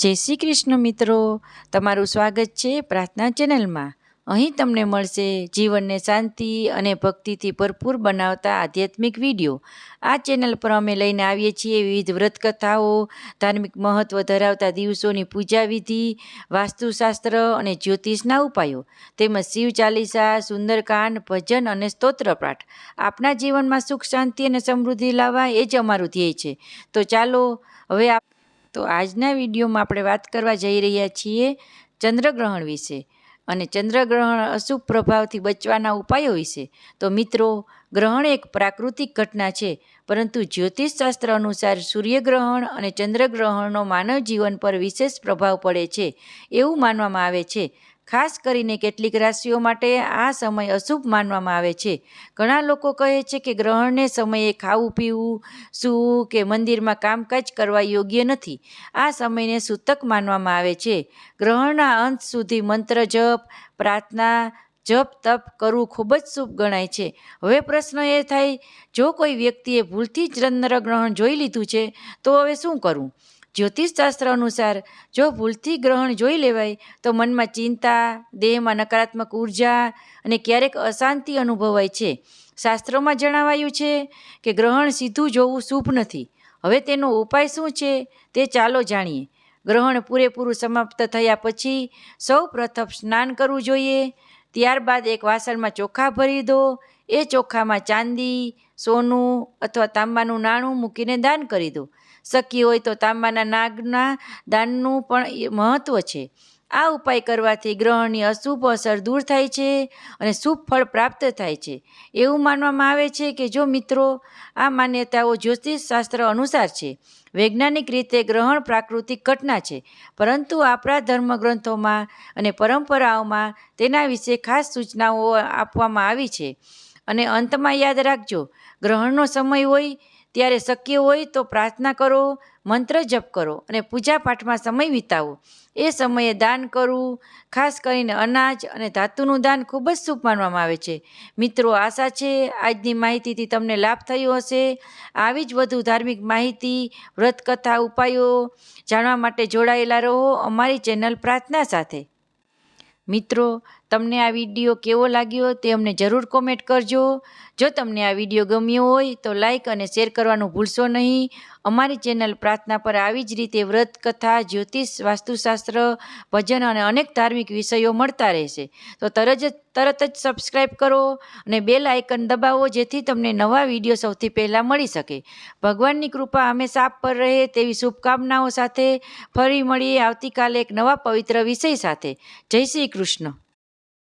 જય શ્રી કૃષ્ણ મિત્રો. તમારું સ્વાગત છે પ્રાર્થના ચેનલમાં. અહીં તમને મળશે જીવનને શાંતિ અને ભક્તિથી ભરપૂર બનાવતા આધ્યાત્મિક વીડિયો. આ ચેનલ પર અમે લઈને આવીએ છીએ વિવિધ વ્રત કથાઓ ધાર્મિક મહત્ત્વ ધરાવતા દિવસોની પૂજા વિધિ વાસ્તુશાસ્ત્ર અને જ્યોતિષના ઉપાયો, તેમજ શિવ ચાલીસા, સુંદરકાંડ, ભજન અને સ્તોત્ર પાઠ. આપના જીવનમાં સુખ, શાંતિ અને સમૃદ્ધિ લાવવા એ જ અમારું ધ્યેય છે. તો ચાલો, હવે આપ તો આજના વિડીયોમાં આપણે વાત કરવા જઈ રહ્યા છીએ ચંદ્રગ્રહણ વિશે. અને ચંદ્રગ્રહણ અશુભ પ્રભાવથી બચવાના ઉપાયો વિશે. તો મિત્રો, ગ્રહણ એક પ્રાકૃતિક ઘટના છે, પરંતુ જ્યોતિષશાસ્ત્ર અનુસાર સૂર્યગ્રહણ અને ચંદ્રગ્રહણનો માનવ જીવન પર વિશેષ પ્રભાવ પડે છે, એવું માનવામાં આવે છે. ખાસ કરીને કેટલીક રાશિઓ માટે આ સમય અશુભ માનવામાં આવે છે. ઘણા લોકો કહે છે કે ગ્રહણને સમયે ખાવું, પીવું, સૂવું કે મંદિરમાં કામકાજ કરવા યોગ્ય નથી. આ સમયને સૂતક માનવામાં આવે છે. ગ્રહણના અંત સુધી મંત્ર જપ, પ્રાર્થના, જપ, તપ કરવું ખૂબ જ શુભ ગણાય છે. હવે પ્રશ્ન એ થાય, જો કોઈ વ્યક્તિએ ભૂલથી ચંદ્રગ્રહણ જોઈ લીધું છે, તો હવે શું કરવું જ્યોતિષશાસ્ત્ર અનુસાર જો ભૂલથી ગ્રહણ જોઈ લેવાય, તો મનમાં ચિંતા, દેહમાં નકારાત્મક ઊર્જા અને ક્યારેક અશાંતિ અનુભવાય છે. શાસ્ત્રોમાં જણાવાયું છે કે ગ્રહણ સીધું જોવું શુભ નથી. હવે તેનો ઉપાય શું છે તે ચાલો જાણીએ. ગ્રહણ પૂરેપૂરું સમાપ્ત થયા પછી સૌ પ્રથમ સ્નાન કરવું જોઈએ. ત્યારબાદ એક વાસણમાં ચોખા ભરી દો. એ ચોખામાં ચાંદી, સોનું અથવા તાંબાનું નાણું મૂકીને દાન કરી દો. શક્ય હોય તો તાંબાના નાગના દાનનું પણ મહત્ત્વ છે. આ ઉપાય કરવાથી ગ્રહણની અશુભ અસર દૂર થાય છે અને શુભ ફળ પ્રાપ્ત થાય છે. એવું માનવામાં આવે છે કે જો મિત્રો, આ માન્યતાઓ જ્યોતિષશાસ્ત્ર અનુસાર છે. વૈજ્ઞાનિક રીતે ગ્રહણ પ્રાકૃતિક ઘટના છે, પરંતુ આપણા ધર્મગ્રંથોમાં અને પરંપરાઓમાં તેના વિશે ખાસ સૂચનાઓ આપવામાં આવી છે. અને અંતમાં યાદ રાખજો, ગ્રહણનો સમય હોય ત્યારે શક્ય હોય તો પ્રાર્થના કરો, મંત્ર જપ કરો અને પૂજા પાઠમાં સમય વિતાવો. એ સમયે દાન કરવું, ખાસ કરીને અનાજ અને ધાતુનું દાન ખૂબ જ શુભ માનવામાં આવે છે. મિત્રો, આશા છે આજની માહિતીથી તમને લાભ થયો હશે. આવી જ વધુ ધાર્મિક માહિતી, વ્રતકથા, ઉપાયો જાણવા માટે જોડાયેલા રહો અમારી ચેનલ પ્રાર્થના સાથે. મિત્રો તમને આ વીડિયો કેવો લાગ્યો તે અમને જરૂર કોમેન્ટ કરજો. જો તમને આ વીડિયો ગમ્યો હોય તો લાઈક અને શેર કરવાનું ભૂલશો નહીં. અમારી ચેનલ પ્રાર્થના પર આવી જ રીતે વ્રત કથા, જ્યોતિષ, વાસ્તુશાસ્ત્ર, ભજન અને અનેક ધાર્મિક વિષયો મળતા રહેશે. તો તરત જ તરત જ સબસ્ક્રાઈબ કરો અને બેલ આઇકન દબાવો જેથી તમને નવા વીડિયો સૌથી પહેલાં મળી શકે. ભગવાનની કૃપા હંમેશા આપ પર રહે તેવી શુભકામનાઓ સાથે ફરી મળીએ આવતીકાલે એક નવા પવિત્ર વિષય સાથે. જય શ્રી કૃષ્ણ.